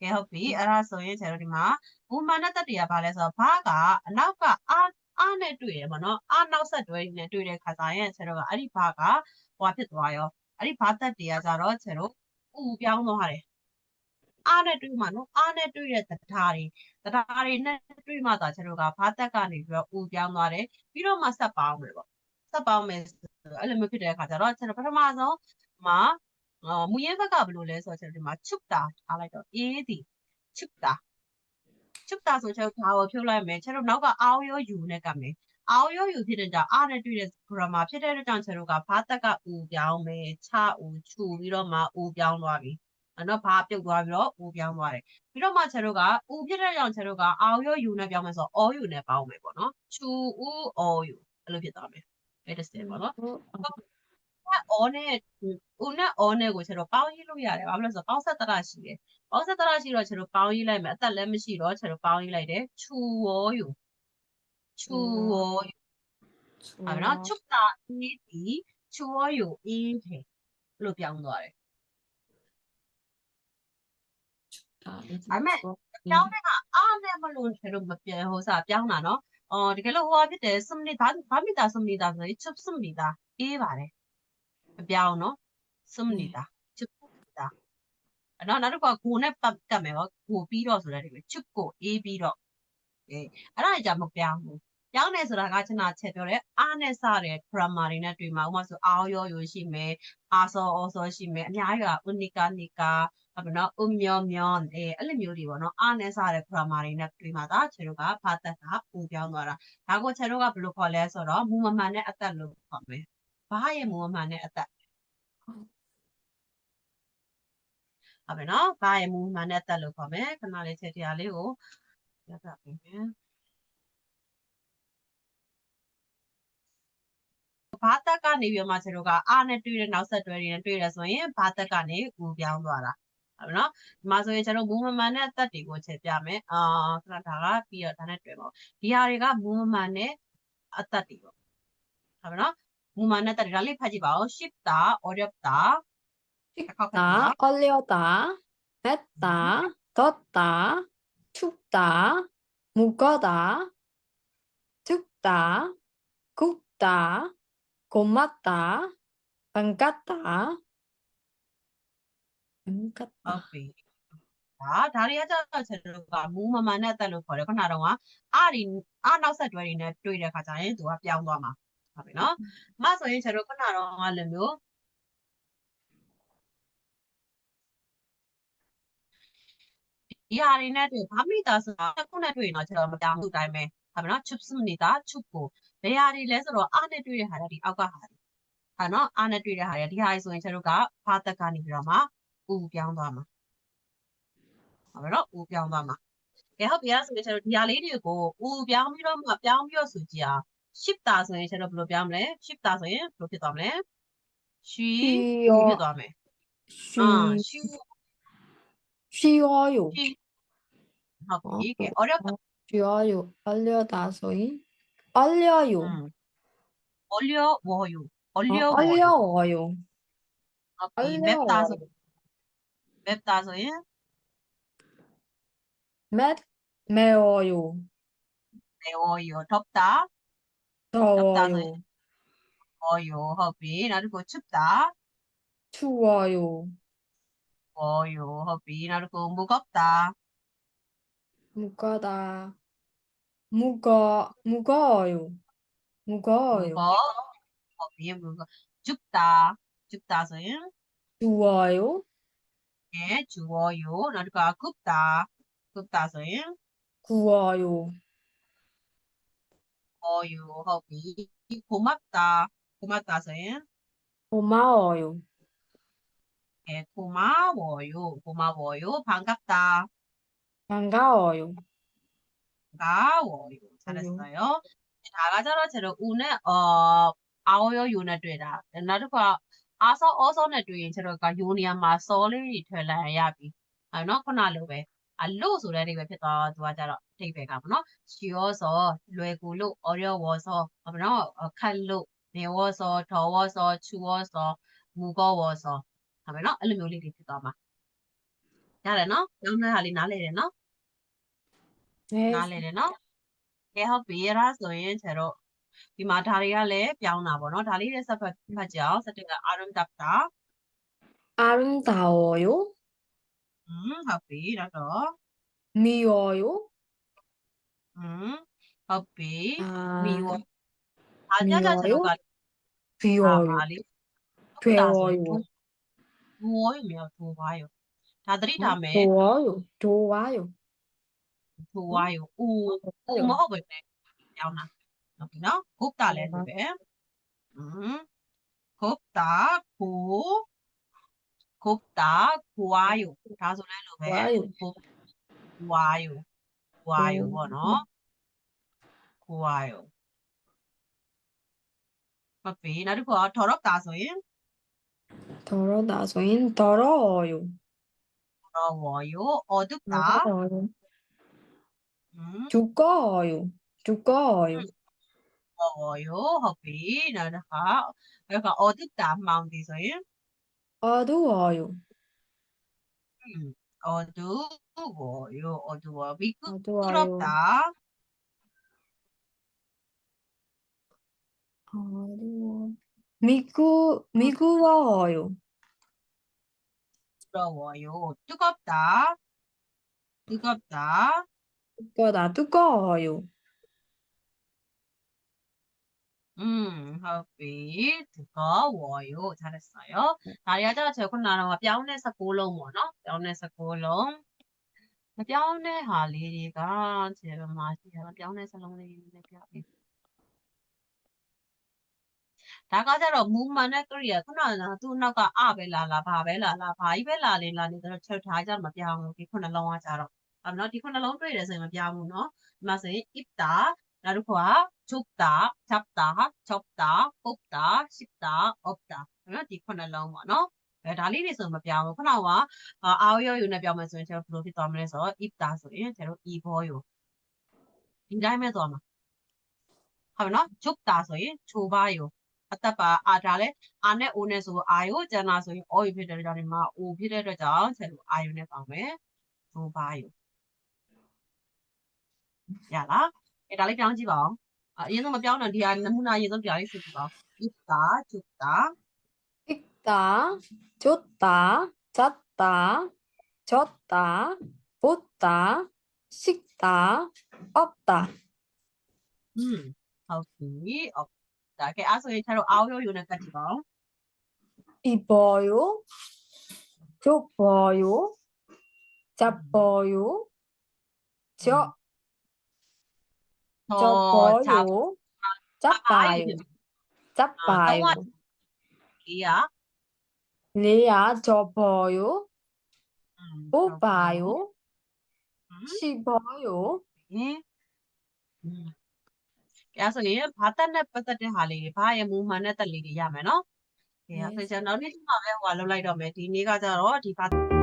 ကဲဟုတ်ပြီအဲ့ဒါဆိုရင်ကျွန်တော်ဒီမှာမူမာနဲ့တက်တရားဘာလဲဆိုတော့ဘာကအနောက်ကအာအာနဲ့တွေ့ရပါတော့အာနောက်ဆက်တွဲနဲ့တွေ့တဲ့ခါကျရင်ကျွန်တော်ကအဲ့ဒီဘာကဟိုဖြစ်သွားရောအဲ့ဒီဘာတက်တရားကြတော့ကျွန်တော်ဥပြောင်းသွားတယ်အားနဲ့တွေ့မှနော်အားနဲ့တွေ့တဲ့တရားတွေတရားတွေနဲ့တွေ့မှသာကျွန်တော်ကဘာတက်ကနေပြီးတော့ဥပြောင်းသွားတယ်ပြီးတော့မှဆက်ပေါင်းမယ်ပေါ့ဆက်ပေါင်းမယ်ဆိုအဲ့လိုမျိုးဖြစ်တဲ့အခါကျတော့ကျွန်တော်ပထမဆုံးမှာ အာမူရင်းဘက်ကဘယ်လိုလဲဆိုတော့ကျွန်တော်ဒီမှာချုပ်တာထားလိုက်တော့အေးဒီချုပ်တာချုပ်တာဆိုကျွန်တော်ဘာကိုဖြုတ်လိုက်မယ်ကျွန်တော်နောက်ကအောင်းရောယူနဲ့ကမယ်အောင်းရောယူဖြစ်တဲ့ကြောင့်အားနဲ့တွေ့တဲ့ grammar ဖြစ်တဲ့အတွက်ကြောင့်ကျွန်တော်ကဘာတက်ကဥပြောင်းမယ်ချဥချူပြီးတော့မှဥပြောင်းသွားပြီအဲ့တော့ဘာပြုတ်သွားပြီးတော့ဥပြောင်းသွားတယ်ပြီးတော့မှကျွန်တော်ကဥဖြစ်တဲ့ကြောင့်ကျွန်တော်ကအောင်းရောယူနဲ့ပြောင်းမယ်ဆိုတော့အောယူနဲ့ပေါင်းမယ်ပေါ့နော်ချူဥအောယူအဲ့လိုဖြစ်သွားမယ်အဲ့ဒါစတယ်ပေါ့နော် အော်နဲ့ဦးနဲ့အော်နဲ့ကိုကျွန်တော်ပေါင်းရေးလို့ရတယ်။ဘာလို့လဲဆိုတော့ပေါင်းဆက်တရရှိတယ်။ပေါင်းဆက်တရရှိတော့ကျွန်တော်ပေါင်းရေးလိုက်မယ်။အသက်လည်းမရှိတော့ကျွန်တော်ပေါင်းရေးလိုက်တယ်။ချူဝေါ်ယူချူဝေါ်ယူအဲ့တော့ချုပ်တာအေးဒီချူဝေါ်ယူအေးတယ်လို့ပြောင်းသွားတယ်။ဒါပေမဲ့ပြောင်းတဲ့ကအားနဲ့မလို့ကျွန်တော်မပြောင်းဟိုစားပြောင်းတာနော်။အော်တကယ်လို့ဟိုဖြစ်တယ်စမနေတာဘာမိတာစမနေတာဆိုရင်ချုပ်စမနေတာအေးပါတယ်။ မပြောင်းနော်။စမနေတာချုပ်နေတာ။အဲ့တော့နောက်တစ်ခါကိုနဲ့ပတ်ကတ်မယ်ပေါ့ကိုပြီးတော့ဆိုတဲ့ဒီပဲချုပ်ကိုအေးပြီးတော့အေးအဲ့ဒါကြမပြောင်းဘူး။ပြောင်းတယ်ဆိုတာကကျွန်တော်ချက်ပြောတယ်အားနဲ့စတဲ့ grammar တွေနဲ့တွေ့မှာဥပမာဆိုအောရောရိုရှိမယ်အာစောအောစောရှိမယ်အများကြီးက unica nica ဟုတ်ပြီနော် um မျောမျောအဲအဲ့လိုမျိုးတွေပေါ့နော်အားနဲ့စတဲ့ grammar တွေနဲ့တွေ့မှာဒါကျွန်တော်ကဘာတက်ကပူပြောင်းသွားတာဒါကိုကျွန်တော်ကဘယ်လိုခေါ်လဲဆိုတော့မူမမှန်တဲ့အသက်လို့ခေါ်မယ် ဘာရဲ့မူမမှန်တဲ့အသက်ဟုတ်ပြီနော်ဘာရဲ့မူမမှန်တဲ့အသက်လို့ခေါ်မယ်ခဏလေးချက်တရားလေးကိုရတာပြင်မယ်ဘာတက်ကနေပြီးမှကျွန်တော်ကအားနဲ့တွေ့တဲ့နောက်ဆက်တွဲတွေနဲ့တွေ့ရဆိုရင်ဘာတက်ကနေပူပြောင်းသွားတာဟုတ်နော်ဒီမှာဆိုရင်ကျွန်တော်မူမမှန်တဲ့အသက်တွေကိုချက်ပြမယ်အာခဏဒါကပြီးတော့ဒါနဲ့တွေ့ပါဦးဒီဟာတွေကမူမမှန်တဲ့အသက်တွေပေါ့ဟုတ်နော် 무만하다를 난립하지 마오. 쉽다, 어렵다. 쉽다, 얼려다, 뱉다, 음. 덥다, 춥다, 무거다, 춥다, 굽다, 고맙다, 반갑다. 반갑다. 자, 다리 하자 제가 무마만 했다는 거래가 나랑 와. 아린, 아, 나서 저희는 또이래 가자에 누가 뺨 놓아. တွဲတွေနဲ့တွေ့တဲ့ခါကျရင်သူကပြောင်းသွားမှာဟုတ်ပြီနော်အမဆိုရင်ကျွန်တော်ခုနကတော့ကလည်းမျိုးဒီဟာတွေနဲ့တွေ့ဘာမိသားဆိုတာခုနဲ့တွေ့ရင်တော့ကျွန်တော်မပြောင်းဘူးအတိုင်းပဲဟုတ်ပြီနော်ချွတ်စမနေတာချွတ်ကိုဘယ်ဟာတွေလဲဆိုတော့အားနဲ့တွေ့တဲ့ဟာတွေဒီအောက်ကဟာတွေဟာနော်အားနဲ့တွေ့တဲ့ဟာတွေဒီဟာတွေဆိုရင်ကျွန်တော်ကဖားသက်ကနေပြီးတော့မှဥပြောင်းသွားမှာဟုတ်ပြီနော်ဥပြောင်းသွားမှာကဲဟုတ်ပြီအဲ့ဒါဆိုရင်ကျွန်တော်ဒီဟာလေးတွေကိုဥပြောင်းပြီးတော့မှပြောင်းပြီးတော့ဆိုကြည့်အောင် 쉽다 하서 제가 불러비 하면 쉽다 하서 그렇게도 하면 쉬어 이게도 하면 쉬, 아, 쉬 쉬어요. 하고 어, 이게 어렵다 어, 쉬어요. 알려다서이. 알려요. 음. 어려워요 어, 알려워요. 알려워요. 맵다 하서 맵다 하서 맷, 매워요. 매워요 덥다 덥다는 어요 허비 나르고 춥다 추워요. 어요 허비 나르고 무겁다 무거다. 무거 무거워요. 무거워요. 무거 허비 무거 죽다 죽다 소용 추워요. 예 주워요 나르고 아, 굽다 굽다 소용 구워요. 어유ဟုတ်ပြီ고맙다 고맙다 소ရင် 고마워요, 예 고마워요 고마워요 반갑다 반가워요, 반가워요 잘했어요 다가 저러 저러 우는 어 아오요 요네 တွေ့တာနောက်တစ်ခါအာဆောအောဆောနဲ့တွေ့ရင်ကျွန်တော်ကယူနီယံမှာစောလေးတွေထွက်လာရပြီအဲနော်ခုနလိုပဲ အလို့ဆိုတဲ့အဓိပ္ပာယ်ဖြစ်သွားသူကကြတော့အဓိပ္ပာယ်ကပေါ့နော်ရှီယောဆိုလွယ်ကူလို့ audio ဝေါ်ဆိုပေါ့နော်ခတ်လို့နေဝေါ်ဆိုထော်ဝေါ်ဆိုချူဝေါ်ဆိုမူကောဝေါ်ဆိုဟုတ်ပဲနော်အဲ့လိုမျိုးလေးတွေဖြစ်သွားမှာရတယ်နော်နောက်နှစ်ဟာလေးနားလဲတယ်နော်နားလဲတယ်နော်ကဲဟုတ်ပြီရဆိုရင်ကျတော့ဒီမှာဒါတွေကလည်းပြောင်းတာပေါ့နော်ဒါလေးရဲ့ဆက်ဖတ်ဖတ်ကြအောင်စက်တင်ဘာအာရုံတပ်တာအာရုံတာရော 음, 허비 라더. 미워요? 음, 허비 아, 미워. 아냐자 들어가. 비워요. 배워요. 좋아요면 좋아요. 다들이 다음에 좋아요. 좋아요. 좋아요. 우, 우 먹어볼래. 야우나. 여기나 곱다 레드베. 음, 곱다 고 곱다, 좋아요. 다소레로 왜? 좋아요. 좋아요 번호. 좋아요. 맞비? 나를 봐. 더럽다소인? 더럽다소인 더러워요. 더러워요. 어둡다. 더러워요. 음. 두꺼워요. 두꺼워요. 더워요. 허비. 나는 하. 그러니까 어둡다. 마운드에서인? 어두워요 어두워요, 어두워. 어두워요 미끄럽다. 어두워 미구 미구워요 부러워요. 뜨겁다. 뜨겁다. 두꺼워요 음, 허비, 뜨거워요. 잘했어요. 다리아자 제군나라와 뼈내서 골롱뭐너? 뼈내서 골롱. 뼈내 할리가 제가 맛이야. 뼈내서 롱리는데 뼈. ဒါကကြတော့မူမှန်တဲ့ကရိယာခုနကသူ့နောက်ကအပဲလာလာဘာပဲလာလာဘာကြီးပဲလာနေလာနေတော့ချက်ထားကြမပြောင်းဘူးဒီခုနှလုံးကကြတော့အဲ့နော်ဒီခုနှလုံးတွေ့တယ်ဆိုရင်မပြောင်းဘူးနော်ဒီမှာဆိုရင် ipta နောက်တစ်ခုက chupta chapta chopta popta shipta opta နော်ဒီခုနှလုံးပေါ့နော်အဲဒါလေးတွေဆိုမပြောင်းဘူးခုနကအာရောယူနဲ့ပြောင်းမယ်ဆိုရင်ကျွန်တော်ဘယ်လိုဖြစ်သွားမလဲဆိုတော့ ipta ဆိုရင်ကျွန်တော် e ဘောယူဒီတိုင်းပဲသွားမှာဟုတ်ပြီနော် chupta ဆိုရင်ချိုပါယူအသက်ပါအာဒါလည်းအာနဲ့အိုနဲ့ဆိုအာယိုကျန်တာဆိုရင်အော်ယူဖြစ်တဲ့အတွက်ကြောင့်ဒီမှာအိုဖြစ်တဲ့အတွက်ကြောင့်ဆက်လို့အာယိုနဲ့ပေါင်းမယ်ဒိုဘာယိုရလားအဲဒါလေးပြောင်းကြည့်ပါအော 啊，也那么标准题啊，你能不能也都表一次吧？一打就打，一打就打，咋打？저 다, 보 다, 식 다, 없다. 음, 오케이, 없다. 그 아소의 차로 아우요 요네까지 봐. 입어요, 줘봐요, 잡봐요, 저 저거 요. 잡아 요. 잡아 요. 리 야. 리야 접어 요. 뽑아 요. 씹어 요. 예. 그래서 얘 바다에 빠졌대 할 래. 바에 무만에 딸리리 야매 노. 예. 그래서 너네 좀 와 봐. 와로 라이더 매. 이 네가 자로 디 바다